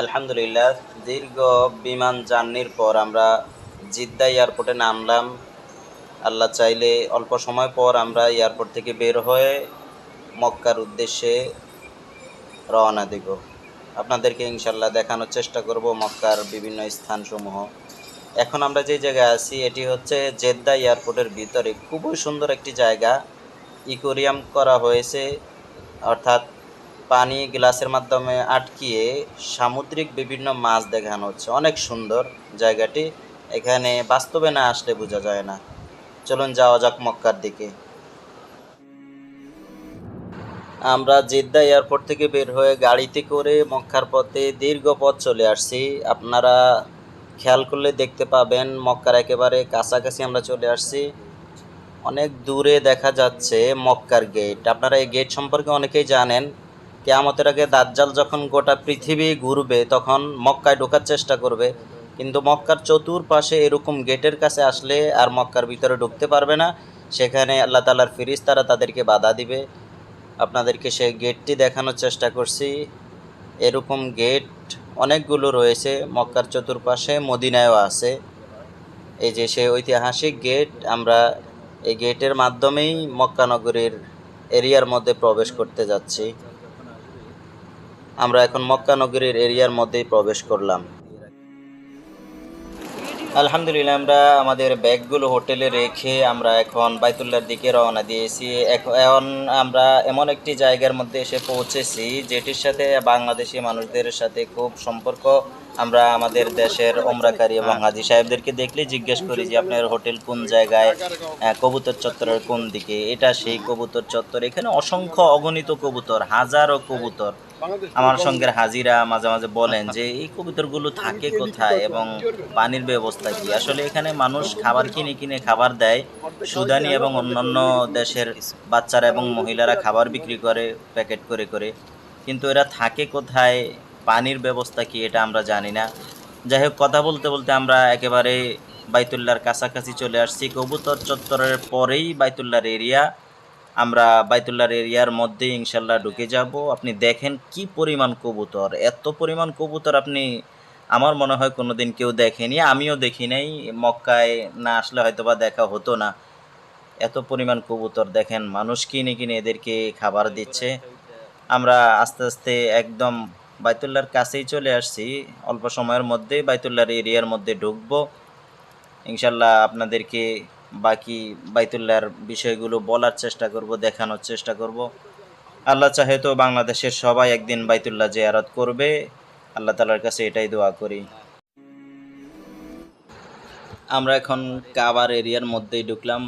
আলহামদুলিল্লাহ, দীর্ঘ বিমান জার্নির পর আমরা জিদ্দা এয়ারপোর্টে নামলাম। আল্লাহ চাইলে অল্প সময় পর আমরা এয়ারপোর্ট থেকে বের হয়ে মক্কার উদ্দেশ্যে রওনা দেব। আপনাদেরকে ইনশাল্লাহ দেখানোর চেষ্টা করব মক্কার বিভিন্ন স্থানসমূহ। এখন আমরা যে জায়গায় আছি, এটি হচ্ছে জেদ্দা এয়ারপোর্টের ভিতরে। খুবই সুন্দর একটি জায়গা। ইকোরিয়াম করা হয়েছে, অর্থাৎ পানি গ্লাসের মাধ্যমে আটকিয়ে সামুদ্রিক বিভিন্ন মাছ দেখানো হচ্ছে। অনেক সুন্দর জায়গাটি। এখানে বাস্তবে না আসলে বোঝা যায় না। চলুন যাওয়া যাক মক্কার দিকে। আমরা জেদ্দা এয়ারপোর্ট থেকে বের হয়ে গাড়িতে করে মক্কার পথে দীর্ঘ পথ চলে আসছি। আপনারা খেয়াল করলে দেখতে পাবেন, মক্কার একেবারে কাছাকাছি আমরা চলে আসছি। অনেক দূরে দেখা যাচ্ছে মক্কার গেট আপনারা এই গেট সম্পর্কে অনেকেই জানেন। কেয়ামতের আগে দাজ্জাল যখন গোটা পৃথিবী ঘুরবে, তখন মক্কায় ঢোকার চেষ্টা করবে। কিন্তু মক্কার চতুর্পাশে এরকম গেটের কাছে আসলে আর মক্কার ভিতরে ঢুকতে পারবে না। সেখানে আল্লাহ তালার ফিরিস তারা তাদেরকে বাধা দিবে। আপনাদেরকে সেই গেটটি দেখানোর চেষ্টা করছি। এরকম গেট অনেকগুলো রয়েছে, মক্কার চতুর্পাশে মদিনায়ও আছে। এই যে সেই ঐতিহাসিক গেট, আমরা এই গেটের মাধ্যমেই মক্কানগরীর এরিয়ার মধ্যে প্রবেশ করতে যাচ্ছি। আমরা এখন মক্কা নগরীর এরিয়ার মধ্যেই প্রবেশ করলাম। আলহামদুলিল্লাহ, আমরা আমাদের ব্যাগগুলো হোটেলে রেখে আমরা এখন বাইতুল্লার দিকে রওনা দিয়েছি। এখ- এখন আমরা এমন একটি জায়গার মধ্যে এসে পৌঁছেছি, যেটির সাথে বাংলাদেশি মানুষদের সাথে খুব সম্পর্ক। আমরা আমাদের দেশের ওমরাকারী এবং হাজি সাহেবদেরকে দেখলে জিজ্ঞেস করি যে, আপনার হোটেল কোন জায়গায়? কবুতর চত্বরের কোন দিকে? এটা সেই কবুতর চত্বর। এখানে অসংখ্য অগণিত কবুতর, হাজারো কবুতর। আমার সঙ্গের হাজিরা মাঝে মাঝে বলেন যে এই কবুতরগুলো থাকে কোথায় এবং পানির ব্যবস্থা কি? আসলে এখানে মানুষ খাবার কিনে কিনে খাবার দেয়। সুদানি এবং অন্যান্য দেশের বাচ্চারা এবং মহিলারা খাবার বিক্রি করে প্যাকেট করে করে। কিন্তু এরা থাকে কোথায়? পানির ব্যবস্থা কি? এটা আমরা জানি না। যাই হোক কথা বলতে বলতে আমরা একেবারে বাইতুল্লার কাছাকাছি চলে আসছি। কবুতর চত্বরের পরেই বাইতুল্লার এরিয়া। আমরা বাইতুল্লার এরিয়ার মধ্যে ইনশাল্লাহ ঢুকে যাব। আপনি দেখেন কি পরিমাণ কবুতর, এত পরিমাণ কবুতর আপনি, আমার মনে হয় কোনোদিন কেউ দেখেনি, আমিও দেখি নাই, মক্কায় না আসলে হয়তো বা দেখা হতো না। এত পরিমাণ কবুতর দেখেন, মানুষ কিনে কিনে এদেরকে খাবার দিচ্ছে। আমরা আস্তে আস্তে একদম বাইতুল্লার কাছেই চলে আসছি, অল্প সময়ের মধ্যে বাইতুল্লার এরিয়ার মধ্যে ঢুকবো। ইনশাল্লাহ আপনাদেরকে বাকি বাইতুল্লাহর বিষয়গুলো বলার চেষ্টা করব, দেখানোর চেষ্টা করব। আল্লাহ চাহে তো বাংলাদেশের সবাই একদিন বাইতুল্লাহ জিয়ারত করবে। আল্লাহ তালার কাছে এটাই দোয়া করি। আমরা এখন কাবার এরিয়ার মধ্যেই ঢুকলাম।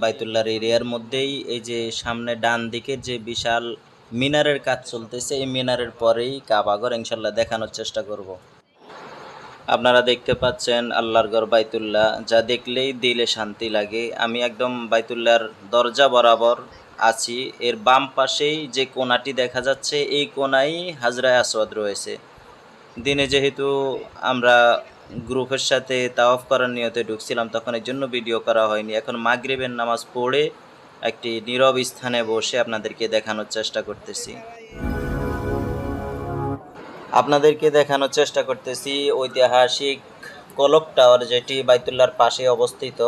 বাইতুল্লাহর এরিয়ার মধ্যেই এই যে সামনে ডান দিকের যে বিশাল মিনারের কাজ চলতেছে, এই মিনারের পরেই কাবাগর ইনশাল্লাহ দেখানোর চেষ্টা করব। আপনারা দেখতে পাচ্ছেন আল্লাহর ঘর বাইতুল্লাহ, যা দেখলেই দিলে শান্তি লাগে। আমি একদম বাইতুল্লাহর দরজা বরাবর আছি। এর বাম পাশেই যে কোনাটি দেখা যাচ্ছে, এই কোনায় হাজরায় আসওয়াদ রয়েছে। দিনে যেহেতু আমরা গ্রুপের সাথে তাওয়াফ করার নিয়তে ঢুকছিলাম, তখন এর জন্য ভিডিও করা হয়নি। এখন মাগরিবের নামাজ পড়ে একটি নীরব স্থানে বসে আপনাদেরকে দেখানোর চেষ্টা করতেছি। আপনাদেরকে দেখানোর চেষ্টা করতেছি ঐতিহাসিক কলক টাওয়ার যেটি বাইতুল্লার পাশে অবস্থিত।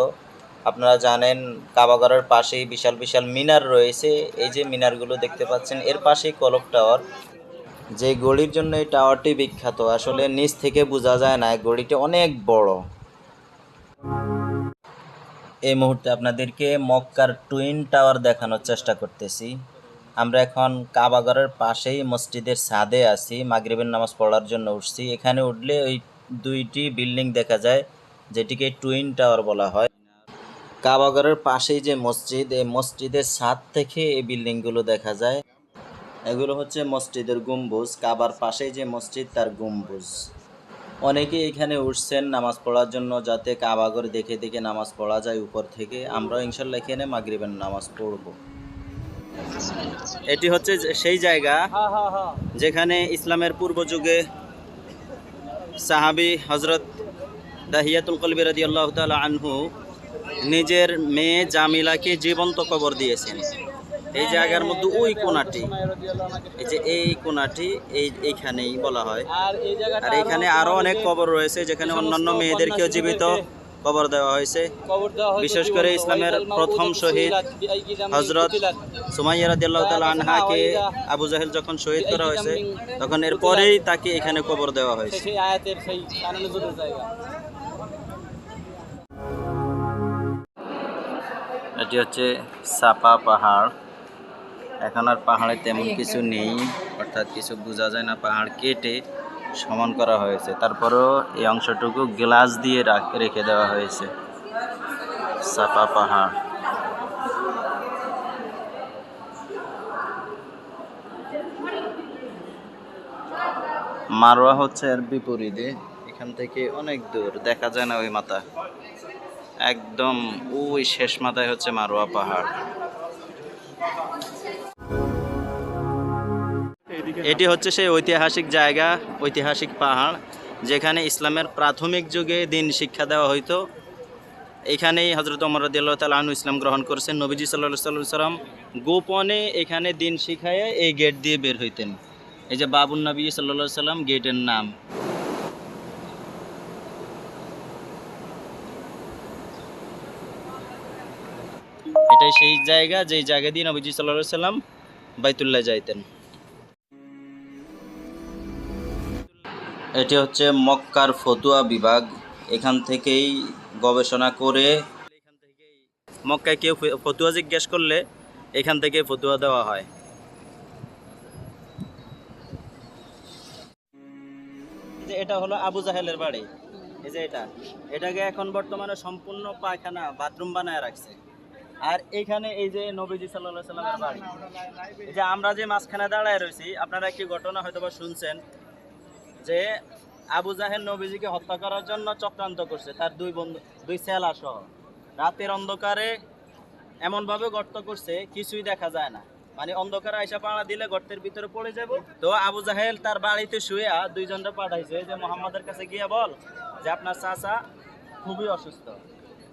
আপনারা জানেন কাবাগরের পাশেই বিশাল বিশাল মিনার রয়েছে। এই যে মিনারগুলো দেখতে পাচ্ছেন, এর পাশেই কলক টাওয়ার। যে গড়ির জন্য এই টাওয়ারটি বিখ্যাত, আসলে নিচ থেকে বোঝা যায় না গড়িটি অনেক বড়। এই মুহূর্তে আপনাদেরকে মক্কার টুইন টাওয়ার দেখানোর চেষ্টা করতেছি। আমরা এখন কাবাগরের পাশেই মসজিদের ছাদে আছি, মাগরিবের নামাজ পড়ার জন্য উঠছি। এখানে উঠলে ওই দুইটি বিল্ডিং দেখা যায়, যেটিকে টুইন টাওয়ার বলা হয়। কাবাগরের পাশেই যে মসজিদ, এই মসজিদের ছাদ থেকে এই বিল্ডিংগুলো দেখা যায়। এগুলো হচ্ছে মসজিদের গম্বুজ। কাবার পাশেই যে মসজিদ, তার গম্বুজ। অনেকে এখানে উঠছেন নামাজ পড়ার জন্য, যাতে কাবাগর দেখে দেখে নামাজ পড়া যায় উপর থেকে। আমরাও ইনশাল্লাহ এখানে মাগরিবের নামাজ পড়ব। এটি হচ্ছে সেই জায়গা যেখানে ইসলামের পূর্ব যুগে সাহাবি হজরত দাহিয়াতুল কলবি রাদি আল্লাহ তালা আনহু নিজের মেয়ে জামিলাকে জীবন্ত কবর দিয়েছেন। এই জায়গার মধ্যে ওই কোনাটি এই যে এই কোনাটি এই এইখানেই বলা হয়। আর এখানে আরও অনেক কবর রয়েছে যেখানে অন্যান্য মেয়েদেরকেও জীবিত কবর দেওয়া হয়েছে। বিশেষ করে ইসলামের প্রথম শহীদ হজরত সুমাইয়া রাদিয়াল্লাহু তাআলা আনহাকে আবু জাহেল যখন শহীদ করা হয়েছে তখন এরপরেই তাকে এখানে কবর দেওয়া হয়েছে। এটি হচ্ছে সাপা পাহাড়। এখন আর পাহাড়ে তেমন কিছু নেই অর্থাৎ কিছু বোঝা যায় না পাহাড় কেটে। সমান করা হয়েছে। তারপরেও এই অংশটুকু গ্লাস দিয়ে রাখ- দেওয়া হয়েছে। সাপা পাহাড় মারোয়া হচ্ছে এর বিপরীতে। এখান থেকে অনেক দূর, দেখা যায় না ওই মাথা। একদম ওই শেষ মাথায় হচ্ছে মারোয়া পাহাড়। এটি হচ্ছে সেই ঐতিহাসিক জায়গা, ঐতিহাসিক পাহাড়, যেখানে ইসলামের প্রাথমিক যুগে দিন শিক্ষা দেওয়া হইতো। এখানেই হজরত অমর রদিয়াল্লাহ তালা আনু ইসলাম গ্রহণ করেছেন। নবীজি সাল্লাহ সাল্লাম গোপনে এখানে দিন শিখায় এই গেট দিয়ে বের হইতেন। এই যে বাবুল নবী সাল্লাহ সাল্লাম গেটের নাম। এটাই সেই জায়গা, যেই জায়গা দিয়ে নবীজি সাল্লাহ সাল্লাম বাইতুল্লাহ যাইতেন। এটি হচ্ছে মক্কার ফতুয়া বিভাগ। এখান থেকেই গবেষণা করে মক্কায় কেউ ফতুয়া জিজ্ঞেস করলে এখান থেকে ফতুয়া দেওয়া হয়। যে এটা হলো আবু জাহেলের বাড়ি। এই যে এটা। এটাকে এখন বর্তমানে সম্পূর্ণ পায়খানা, বাথরুম বানায় রাখছে। আর এখানে এই যে নবীজি সাল্লাহ সাল্লামের বাড়ি। এই যে আমরা যে মাঝখানে দাঁড়ায় রয়েছি, আপনারা একটি ঘটনা হয়তো বা শুনছেন। যে আবু জাহেল নবীজিকে হত্যা করার জন্য চক্রান্ত করছে, তার দুই বন্ধু, দুই সেলা সহ। রাতের অন্ধকারে এমনভাবে গর্ত করছে, কিছুই দেখা যায় না। মানে অন্ধকারে আইসা পাড়া দিলে গর্তের ভিতরে পড়ে যাব। তো আবু জাহেল তার বাড়িতে শুয়ে দুইজনটা পাঠাইছে যে মোহাম্মদের কাছে গিয়ে বল যে আপনার চাচা খুবই অসুস্থ।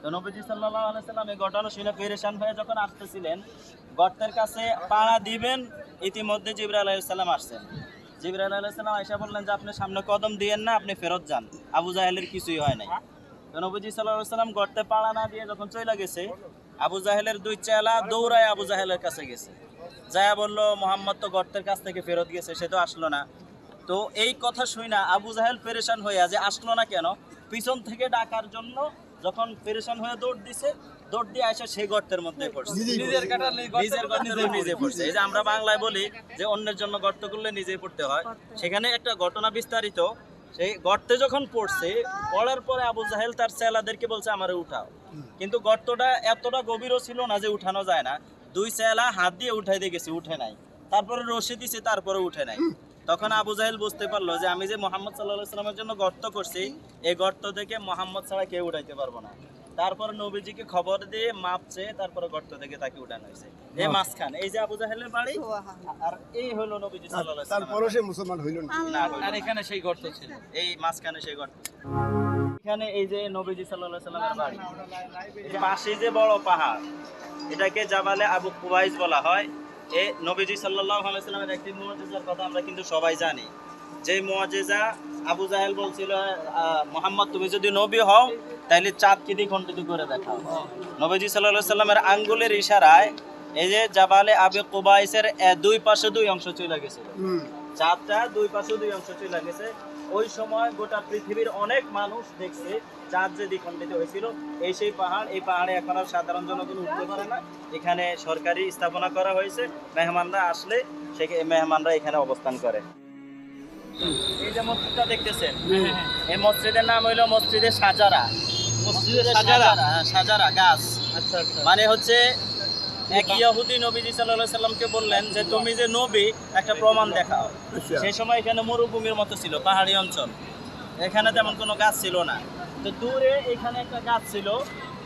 তো নবীজি সাল্লাহ আলাইসাল্লাম এই ঘটনা শুনে পেরেশান হয়ে যখন আসতেছিলেন, গর্তের কাছে পাড়া দিবেন, ইতিমধ্যে জিবরা আলাইসাল্লাম আসছেন। জিবরাইল আলাইসাল্লাম আয়সা বললেন যে, আপনি সামনে কদম দিয়েন না, আপনি ফেরত যান। আবু জাহেলের কিছুই হয় নাই। সাল্লাম গর্তে পাড়া না দিয়ে যখন চলে গেছে, আবু জাহেলের দুই চেলা দৌড়ায় আবু জাহেলের কাছে গেছে। যায়া বলল, মোহাম্মদ তো গর্তের কাছ থেকে ফেরত গেছে, সে তো আসলো না। তো এই কথা শুই না, আবু জাহেল পেরেশান হইয়া যে, আসলো না কেন? পিছন থেকে ডাকার জন্য যখন পেরেশান হয়ে দৌড় দিছে দৌড় দিয়ে আসে সেই গর্তের মধ্যে পড়ছে। নিজের কাটা নিজে পড়ছে। এই যে আমরা বাংলায় বলি যে অন্যের জন্য গর্ত করলে নিজেই পড়তে হয়। সেখানে একটা ঘটনা বিস্তারিত। সেই গর্তে যখন পড়ছে পড়ার পরে আবু জাহেল তার চেলাদেরকে বলছে আমারে উঠাও। কিন্তু গর্তটা এতটা গভীরও ছিল না যে উঠানো যায় না। দুই চেলা হাত দিয়ে উঠাই দিয়ে গেছে উঠে নাই। তারপরে রশি দিছে তারপরে উঠে নাই। তখন আবু জাহেল বুঝতে পারল যে আমি যে মোহাম্মদ সাল্লাহ সাল্লামের জন্য গর্ত করছি এই গর্ত থেকে মোহাম্মদ ছাড়া কেউ উঠাইতে পারব না। তারপরে নবীজিকে খবর দিয়ে মাপছে তারপরে গর্ত থেকে তাকে উঠানো হয়েছে। এই মাঝখানে এই যে আবু জাহেলের বাড়ি আর এই হলো নবীজি সাল্লাল্লাহু আলাইহি তারপরও সে মুসলমান হইল না। আর এখানে সেই গর্ত ছিল। এই মাঝখানে সেই গর্ত এখানে এই যে নবীজি সাল্লাল্লাহু আলাইহি সাল্লামের বাড়ি। যে পাশে যে বড় পাহাড় এটাকে জাবালে আবু কুবাইস বলা হয়। এ নবীজি সাল্লাল্লাহু আলাইহি সাল্লামের একটি মুআজিজার কথা আমরা কিন্তু সবাই জানি। যে মুআজিজা আবু জাহেল বলছিল আহ, মোহাম্মদ তুমি যদি নবী হও তাহলে চাঁদকে দিয়ে খণ্ডিত করে দেখাও। নবীজি আলাইহি সাল্লামের আঙ্গুলের ইশারায় এই যে জাবালে আবু কুবাইসের দুই পাশে দুই অংশ চলে গেছিল চাঁদটা দুই পাশে দুই অংশ চলে গেছে। ওই সময় গোটা পৃথিবীর অনেক মানুষ দেখছে চাঁদ যে দ্বিখণ্ডিত হয়েছিল। এই সেই পাহাড় এই পাহাড়ে এখন আর সাধারণ জনগণ উঠতে পারে না। এখানে সরকারি স্থাপনা করা হয়েছে। মেহমানরা আসলে সে মেহমানরা এখানে অবস্থান করে। এই যে মসজিদটা দেখতেছেন? এই মসজিদের নাম হইল মসজিদে সাজারা। সাজারা? হ্যাঁ, সাজারা গাছ। আচ্ছা আচ্ছা। মানে হচ্ছে এক ইয়াহুদি নবীজি সাল্লাল্লাহু সাল্লামকে বললেন যে তুমি যে নবী একটা প্রমাণ দেখাও। আচ্ছা। সেই সময় এখানে মরুভূমির মতো ছিল পাহাড়ি অঞ্চল। এখানে তেমন কোনো গাছ ছিল না। তো দূরে এখানে একটা গাছ ছিল।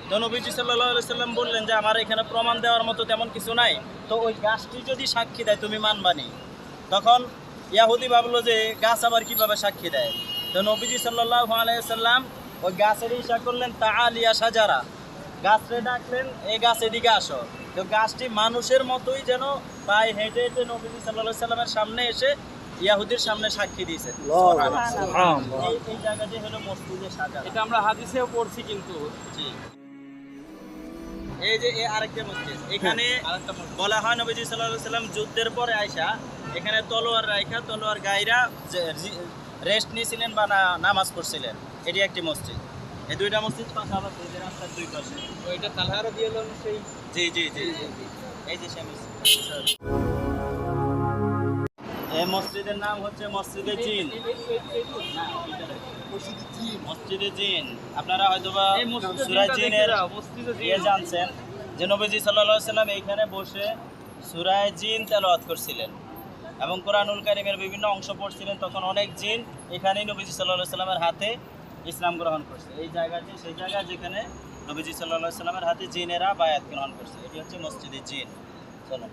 তো নবীজি সাল্লাল্লাহু সাল্লাম বললেন যে আমার এখানে প্রমাণ দেওয়ার মতো তেমন কিছু নাই। তো ওই গাছটি যদি সাক্ষী দেয় তুমি মানবানি তখন ইয়াহুদি ভাবলো যে গাছ আবার কীভাবে সাক্ষী দেয়? তো নবীজি সাল্লাল্লাহু আলাইহি সাল্লাম ওই গাছের ইশা করলেন তা আলিয়া সাজারা। গাছরে ডাকলেন এই গাছ এদিকে আসো। তো গাছটি মানুষের মতোই যেন পায়ে হেঁটে হেঁটে নবীজি সাল্লাহ সাল্লামের সামনে এসে ইয়াহুদির সামনে সাক্ষী দিয়েছে। এই এই জায়গাটি হলো মসজিদে সাজা এটা আমরা হাদিসেও পড়ছি কিন্তু। জি। এই যে এই আরেকটা মসজিদ। এখানে বলা হয় নবীজি সাল্লাল্লাহু সাল্লাম যুদ্ধের পরে আয়সা এখানে তলোয়ার রাইখা তলোয়ার গাইরা রেস্ট নিয়েছিলেন বা না- নামাজ পড়ছিলেন? এটি একটি মসজিদ। এই দুইটা মসজিদ পাশাপাশি যে রাস্তার দুই পাশে। ওইটা তালহারা দিয়ে সেই? জি জি এই যে সেই মসজিদ এই মসজিদের নাম হচ্ছে মসজিদে জিন। মসজিদে জিন। আপনারা জিনের মসজিদে জিন। ইয়ে জানছেন যে নবীজি সাল্লাল্লাহু সাল্লাম এইখানে বসে সূরায় জিন তেলাওয়াত করছিলেন। এবং কোরআনুল কারিমের বিভিন্ন অংশ পড়ছিলেন, তখন অনেক জিন এখানেই নবীজি সাল্লাহ সাল্লামের হাতে ইসলাম গ্রহণ করছে। এই জায়গাটি, সেই জায়গা যেখানে নবীজি সাল্লাহ সাল্লামের হাতে জিনেরা বায়াত গ্রহণ করছে। এটি হচ্ছে মসজিদে জিন। চলো